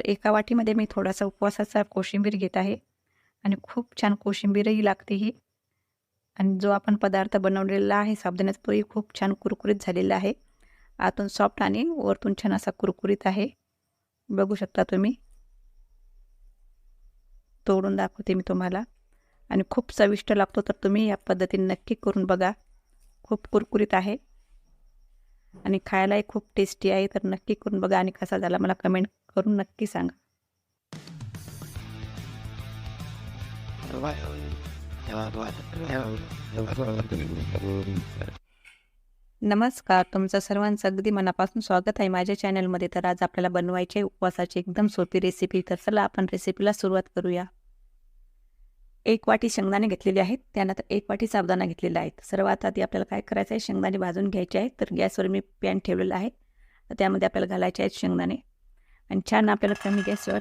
तर एका वाटीमध्ये मी थोडासा उपवासाचा कोशिंबीर घेत आहे. आणि खूप छान कोशिंबीरही लागते ही. आणि जो आपण पदार्थ बनवलेला आहे साबुदाण्याचा तोही खूप छान कुरकुरीत झालेला आहे. आतून सॉफ्ट आणि वरतून छान असा कुरकुरीत आहे. बघू शकता तुम्ही. तोडून दाखवते मी तुम्हाला. आणि खूप चविष्ट लागतो तर तुम्ही या पद्धतीने नक्की करून बघा. खूप कुरकुरीत आहे. आणि खायलाही खूप टेस्टी आहे. तर नक्की करून बघा आणि कसा झाला मला कमेंट करून नक्की सांगा. नमस्कार. तुमचं सर्वांचं अगदी मनापासून स्वागत आहे माझ्या चॅनलमध्ये तर आज आपल्याला बनवायची आहे उपवासाची एकदम सोपी रेसिपी तर चला आपण रेसिपीला सुरुवात करूया. एक वाटी शेंगदाणे घेतलेले आहेत. त्यानंतर एक वाटी साबुदाणा घेतलेला आहे. सर्वात आधी आपल्याला काय करायचं आहे? शेंगदाणे भाजून घ्यायचे आहेत. तर गॅसवर मी पॅन ठेवलेला आहे. तर त्यामध्ये आपल्याला घालायचे आहेत शेंगदाणे. आणि छान आपल्याला कमी गॅसवर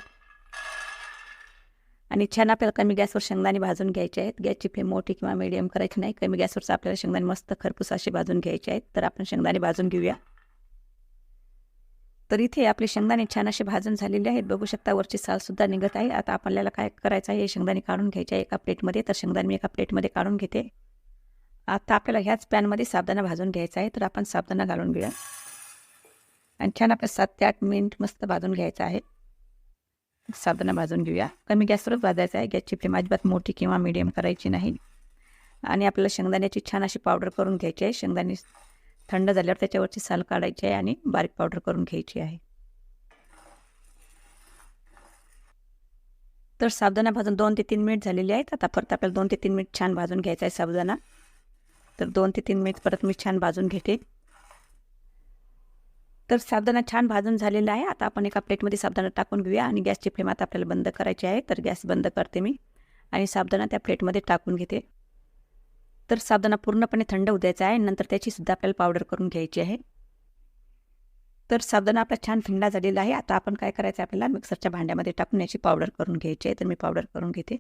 आणि छान आपल्याला कमी गॅसवर शेंगदाणे भाजून घ्यायचे आहेत. गॅसची फ्लेम मोठी किंवा मिडियम करायची नाही. कमी गॅसवरच आपल्याला शेंगदाणे मस्त खरपूस असे भाजून घ्यायचे आहेत. तर आपण शेंगदाणे भाजून घेऊया. तर इथे आपले शेंगदाणे छान असे भाजून झालेले आहेत. बघू शकता वरची सालसुद्धा निघत आहे. आता आपल्याला काय करायचं आहे? हे शेंगदाणे काढून घ्यायचे आहे एका प्लेटमध्ये. तर शेंगदाणे मी एका प्लेटमध्ये काढून घेते. आता आपल्याला ह्याच पॅनमध्ये साबदाणा भाजून घ्यायचा आहे. तर आपण साबदाणा घालून घेऊया. आणि छान आपल्या सात ते आठ मिनिट मस्त भाजून घ्यायचं आहे. साबदाणा भाजून घेऊया. कमी गॅसवरच भाजायचं आहे. गॅसची फ्लेम अजिबात मोठी किंवा मिडियम करायची नाही. आणि आपल्याला शेंगदाण्याची छान अशी पावडर करून घ्यायची आहे. शेंगदाणे थंड झाल्यावर त्याच्यावरची साल काढायची आहे आणि बारीक पावडर करून घ्यायची आहे. तर साबुदाणा भाजून दोन ते तीन मिनिट झालेली आहेत. आता परत आपल्याला दोन ते तीन मिनिट छान भाजून घ्यायचा आहे साबुदाणा. तर दोन ते तीन मिनिट परत मी छान भाजून घेते. तर साबुदाणा छान भाजून झालेला आहे. आता आपण एका प्लेटमध्ये साबुदाणा टाकून घेऊया आणि गॅसची फ्लेम आता आपल्याला बंद करायची आहे. तर गॅस बंद करते मी आणि साबुदाणा त्या प्लेटमध्ये टाकून घेते. तर साबुदाणा पूर्णपणे थंड उद्यायचा आहे. नंतर त्याची सुद्धा आपल्याला पावडर करून घ्यायची आहे. तर साबुदाणा आपला छान थंडा झालेला आहे. आता आपण काय करायचं आहे आपल्याला? मिक्सरच्या भांड्यामध्ये टाकून याची पावडर करून घ्यायची आहे. तर मी पावडर करून घेते.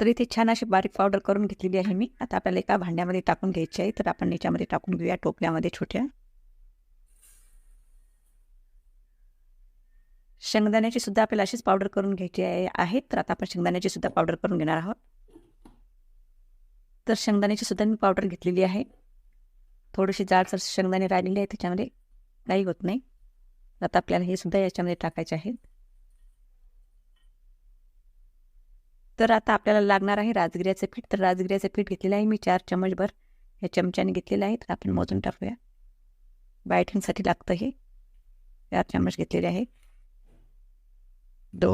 तर इथे छान अशी बारीक पावडर करून घेतलेली आहे मी. आता आपल्याला एका भांड्यामध्ये टाकून घ्यायची आहे. तर आपण याच्यामध्ये टाकून घेऊया टोपल्यामध्ये छोट्या. शेंगदाण्याची सुद्धा आपल्याला अशीच पावडर करून घ्यायची आहे. आहे तर आता आपण शेंगदाण्याची सुद्धा पावडर करून घेणार आहोत. तर शेंगदाण्याची सुद्धा मी पावडर घेतलेली आहे. थोडीशी जाडसर शेंगदाणे राहिलेले आहे त्याच्यामध्ये. काही होत नाही. आता आपल्याला हे सुद्धा याच्यामध्ये टाकायचे आहेत. तर आता आपल्याला लागणार आहे राजगिऱ्याचं पीठ. तर राजगिऱ्याचं पीठ घेतलेलं आहे मी चार चमचभर या चमच्याने घेतलेलं आहे तर आपण मोजून टाकूया. बायटिंगसाठी लागतं हे. चार चमच घेतलेले आहे. दो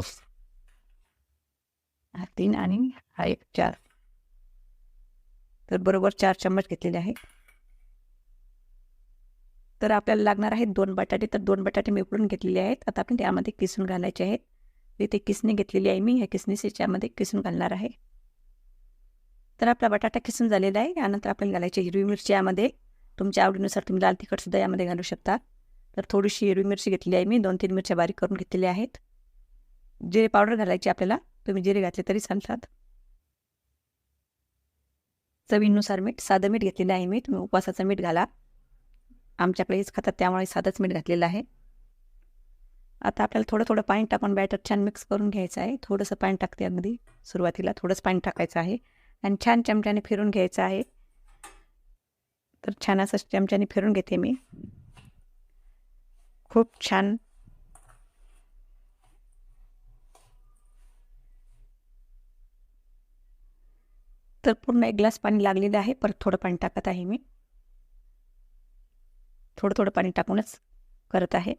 हा तीन आणि हा एक चार. तर बरोबर चार चम्मच घेतलेले आहे. तर आपल्याला लागणार आहेत दोन बटाटे. तर दोन बटाटे मी उकडून घेतलेले आहेत. आता आपण त्यामध्ये किसून घालायचे आहेत. तिथे किसणी घेतलेली आहे मी. ह्या किसणीस याच्यामध्ये किसून घालणार आहे. तर आपला बटाटा किसून झालेला आहे. यानंतर आपल्याला घालायची हिरवी मिरची यामध्ये. तुमच्या आवडीनुसार तुम्ही लाल तिखटसुद्धा यामध्ये घालू शकता. तर थोडीशी हिरवी मिरची घेतली आहे मी. दोन तीन मिरच्या बारीक करून घेतलेल्या आहेत. जिरे पावडर घालायची आपल्याला. तुम्ही जिरे घातले तरी चालतात. चवीनुसार मीठ साधं मीठ घेतलेलं आहे मी तुम्ही उपवासाचं मीठ घाला. आमच्याकडे हेच खातात त्यामुळे साधंच मीठ घातलेलं आहे. आता आपल्याला थोडं थोडं पाणी टाकून बॅटर छान मिक्स करून घ्यायचं आहे. थोडंसं पाणी टाकते अगदी सुरुवातीला. थोडंच पाणी टाकायचं आहे. आणि छान चमच्याने फिरून घ्यायचं आहे. तर छान असं चमच्याने फिरून घेते मी. खूप छान तर पूर्ण एक ग्लास पाणी लागलेलं आहे. परत थोडं पाणी टाकत आहे मी. थोडं थोडं पाणी टाकूनच करत आहे.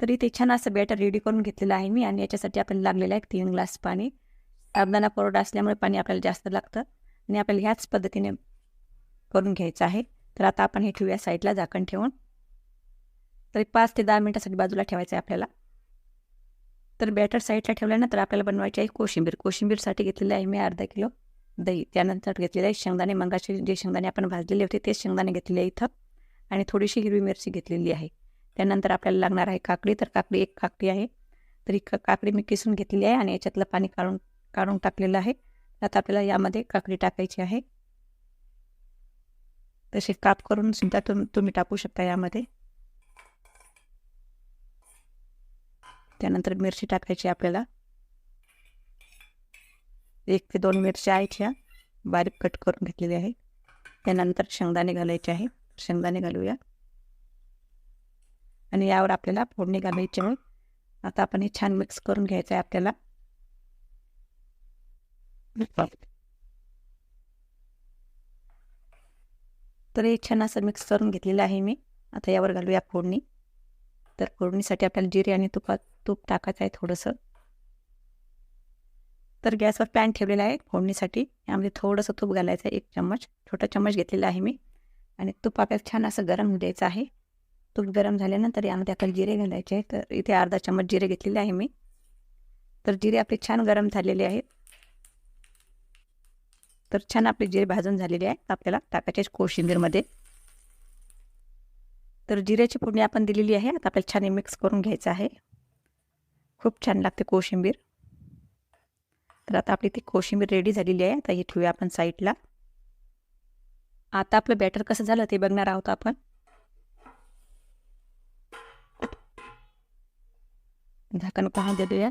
तरी ते छान असं बॅटर रेडी करून घेतलेलं आहे मी आणि याच्यासाठी आपल्याला लागलेलं आहे तीन ग्लास पाणी. साबदाणा कोरडा असल्यामुळे पाणी आपल्याला जास्त लागतं आणि आपल्याला ह्याच पद्धतीने करून घ्यायचं आहे. तर आता आपण हे ठेवूया साईडला झाकण ठेवून. तरी पाच ते दहा मिनटासाठी बाजूला ठेवायचं आहे आपल्याला. तर बॅटर साईडला ठेवल्यानंतर आपल्याला बनवायची आहे कोशिंबीर. कोशिंबीरसाठी घेतलेली आहे मी अर्धा किलो. दही त्यानंतर घेतलेलं आहे शेंगदाणे मंगाचे जे शेंगदाणे आपण भाजलेले होते तेच शेंगदाणे घेतलेले आहे इथं. आणि थोडीशी हिरवी मिरची घेतलेली आहे. त्यानंतर आपल्याला लागणार आहे काकडी तर काकडी एक काकडी आहे. तर ही काकडी मी किसून घेतलेली आहे आणि याच्यातलं पाणी काढून काढून टाकलेलं आहे. आता आपल्याला यामध्ये काकडी टाकायची आहे. तसे काप करून सुद्धा तुम तुम्ही टाकू शकता यामध्ये. त्यानंतर मिरची टाकायची आपल्याला. एक ते दोन मिरच्या आहेत ह्या. बारीक कट करून घेतलेल्या आहेत. त्यानंतर शेंगदाणे घालायचे आहे शेंगदाणे घालूया. आणि यावर आपल्याला फोडणी घालायची आहे. आता आपण हे छान मिक्स करून घ्यायचं आहे आपल्याला. तर हे छान असं मिक्स करून घेतलेलं आहे मी. आता यावर घालूया फोडणी. तर फोडणीसाठी आपल्याला जिरे आणि तुपात तूप टाकायचं आहे थोडंसं. तर गॅसवर पॅन ठेवलेला आहे फोडणीसाठी. यामध्ये थोडंसं तूप घालायचं आहे एक चम्मच. छोटा चम्मच घेतलेला आहे मी. आणि तूप आपल्याला छान असं गरम द्यायचं आहे. तूप गरम झाल्यानंतर यामध्ये आपल्याला जिरे घालायचे आहे. तर इथे अर्धा चम्मच जिरे घेतलेले आहे मी. तर जिरे आपले छान गरम झालेले आहेत. तर छान आपले जिरे भाजून झालेले आहेत आपल्याला टाकायचे कोशिंबीरमध्ये. तर जिऱ्याची फोडणी आपण दिलेली आहे. आता आपल्याला छान मिक्स करून घ्यायचं आहे. खूप छान लागते कोशिंबीर. तर आता आपली ती कोशिंबीर रेडी झालेली आहे. आता हे ठेवूया आपण साईडला आता आपलं बॅटर कसं झालं ते बघणार आहोत आपण. झाकण पाहून देऊया.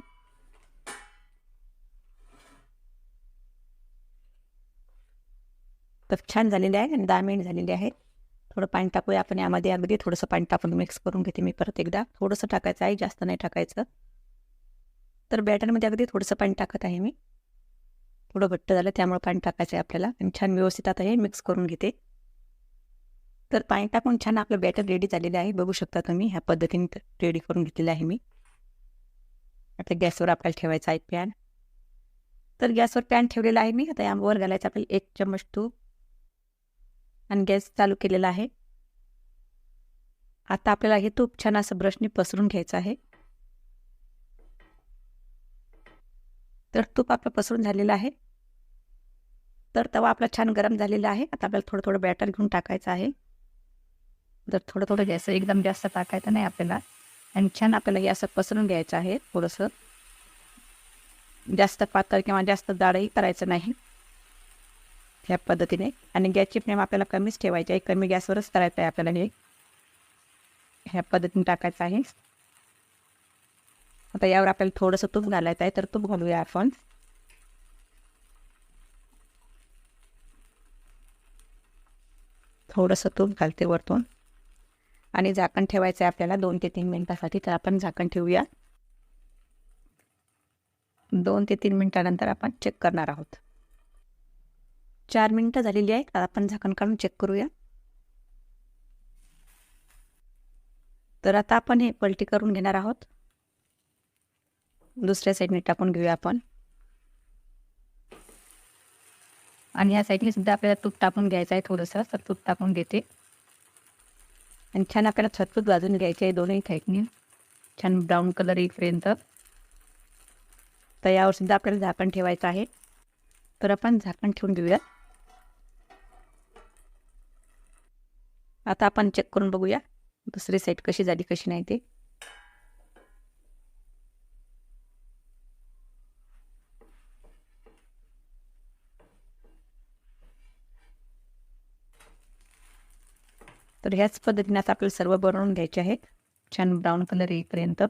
तर छान झालेले आहे आणि दहा मिनिट झालेले आहेत. थोडं पाणी टाकूया आपण यामध्ये अगदी थोडंसं पाणी टाकून मिक्स करून घेते मी परत एकदा. थोडंसं टाकायचं आहे जास्त नाही टाकायचं. तर बॅटरमध्ये अगदी थोडंसं पाणी टाकत आहे मी. थोडं घट्ट झालं त्यामुळे पाणी टाकायचं आहे आपल्याला. आणि छान व्यवस्थित आता हे मिक्स करून घेते. तर पाणी टाकून छान आपलं बॅटर रेडी झालेलं आहे. बघू शकता तुम्ही ह्या पद्धतीने रेडी करून घेतलेलं आहे मी. आता गॅसवर आपल्याला ठेवायचं आहे पॅन तर गॅसवर पॅन ठेवलेला आहे मी. आता यावर घालायचं आपल्याला एक चम्मच तूप. आणि गॅस चालू केलेला आहे. आता आपल्याला हे तूप छान असं ब्रशने पसरून घ्यायचं आहे. तर तूप आपलं पसरून झालेलं आहे. तर तवा आपला छान गरम झालेला आहे. आता आपल्याला थोडं थोडं बॅटर घेऊन टाकायचं आहे. जर थोडं थोडं गॅस एकदम जास्त टाकायचं नाही आपल्याला. आणि छान आपल्याला हे असं पसरून घ्यायचं आहे थोडंसं. जास्त पातळ किंवा जास्त जाडही करायचं नाही. ह्या पद्धतीने. आणि गॅसची फ्लेम आपल्याला कमीच ठेवायची आहे. कमी गॅसवरच करायचं आहे आपल्याला हे. ह्या पद्धतीने टाकायचं आहे. आता यावर आपल्याला थोडंसं तूप घालायचं आहे. तर तूप घालूया आपण. थोडंसं तूप घालते वरतून. आणि झाकण ठेवायचं आहे आपल्याला दोन ते तीन मिनटासाठी तर आपण झाकण ठेवूया. दोन ते तीन मिनटानंतर आपण चेक करणार आहोत. चार मिनटं झालेली आहेत आपण झाकण काढून चेक करूया. तर आता आपण हे पलटी करून घेणार आहोत. दुसऱ्या साईडने टाकून घेऊया आपण. आणि या साईडने सुद्धा आपल्याला तूप टाकून घ्यायचं आहे थोडंसं तर तूप टाकून घेते. आणि छान आपल्याला छतपूत भाजून घ्यायचे आहे दोन्ही साईडने. छान ब्राऊन कलर येईपर्यंत. तर यावर सुद्धा आपल्याला झाकण ठेवायचं आहे. तर आपण झाकण ठेवून घेऊया आता आपण चेक करून बघूया दुसरी साईड कशी झाली कशी नाही ते. तर ह्याच पद्धतीने आता आपल्याला सर्व बनवून घ्यायचे आहेत. छान ब्राऊन कलर येईपर्यंत.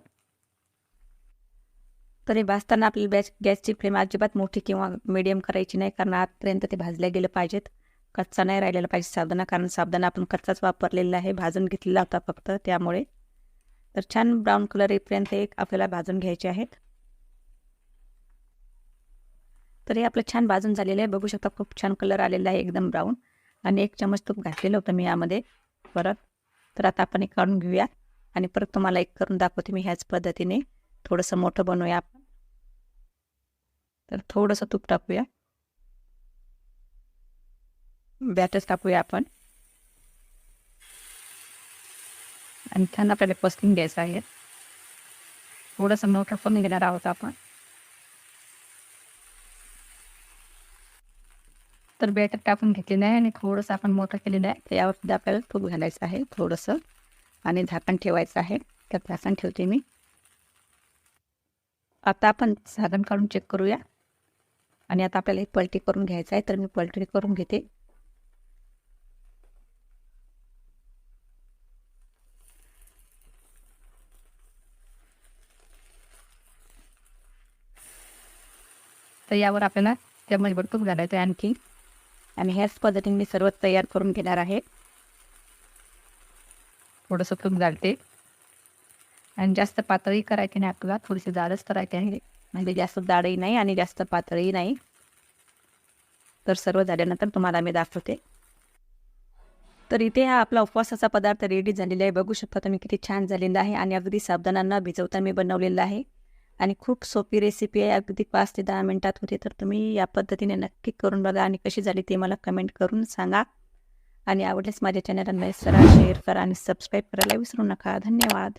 तर हे भाजताना आपली गॅस गॅसची फ्लेम अजिबात मोठी किंवा मीडियम करायची नाही कारण आजपर्यंत ते भाजल्या गेलं पाहिजेत. कच्चा नाही राहिलेला पाहिजे साबदाना कारण साबदाना आपण कच्चाच वापरलेला आहे भाजून घेतलेला होता फक्त त्यामुळे. तर छान ब्राऊन कलर येईपर्यंत एक आपल्याला भाजून घ्यायचे आहेत. तर हे आपलं छान भाजून झालेलं आहे. बघू शकता खूप छान कलर आलेला आहे एकदम ब्राऊन आणि एक चमच तूप घातलेलं होतं मी यामध्ये. परत. तर आता आपण एक काढून घेऊया. आणि परत तुम्हाला एक करून दाखवते मी ह्याच पद्धतीने. थोडंसं मोठं बनवूया आपण. तर थोडंसं तूप टाकूया. बॅटर्स टाकूया आपण. आणि छान आपल्याला पसकून घ्यायचं आहे. थोडंसं मोठं पण घेणार आहोत आपण. तर बॅटर टाकून घेतलेलं आहे आणि थोडंसं आपण मोठं केलेलं आहे. तर आपल्याला तूप घालायचं आहे थोडंसं. आणि झाकण ठेवायचं आहे. तर झाकण ठेवते मी. आता आपण साधन काढून चेक करूया. आणि आता आपल्याला एक पलटी करून घ्यायचं आहे. तर मी पलटी करून घेते. तर यावर आपल्याला चमचभर तूप घालायचं आहे आणखी. आणि ह्याच पद्धतीने मी सर्व तयार करून घेणार आहे. थोडंसं तूप घालते आणि जास्त पातळी करायची नाही आपल्याला थोडीशी जाडच करायची आहे. म्हणजे जास्त जाडही नाही आणि जास्त पातळही नाही. तर सर्व झाल्यानंतर तुम्हाला मी दाखवते. तर इथे हा आपला उपवासाचा पदार्थ रेडी झालेला आहे. बघू शकता तुम्ही किती छान झालेला आहे आणि अगदी साबुदाणा न भिजवता मी बनवलेला आहे. आणि खूप सोपी रेसिपी आहे. अगदी पाच ते दहा मिनटात होते तर तुम्ही या पद्धतीने नक्की करून बघा आणि कशी झाली ते मला कमेंट करून सांगा. आणि आवडल्यास माझ्या चॅनलला लाईक करा शेअर करा आणि सबस्क्राईब करायला विसरू नका. धन्यवाद.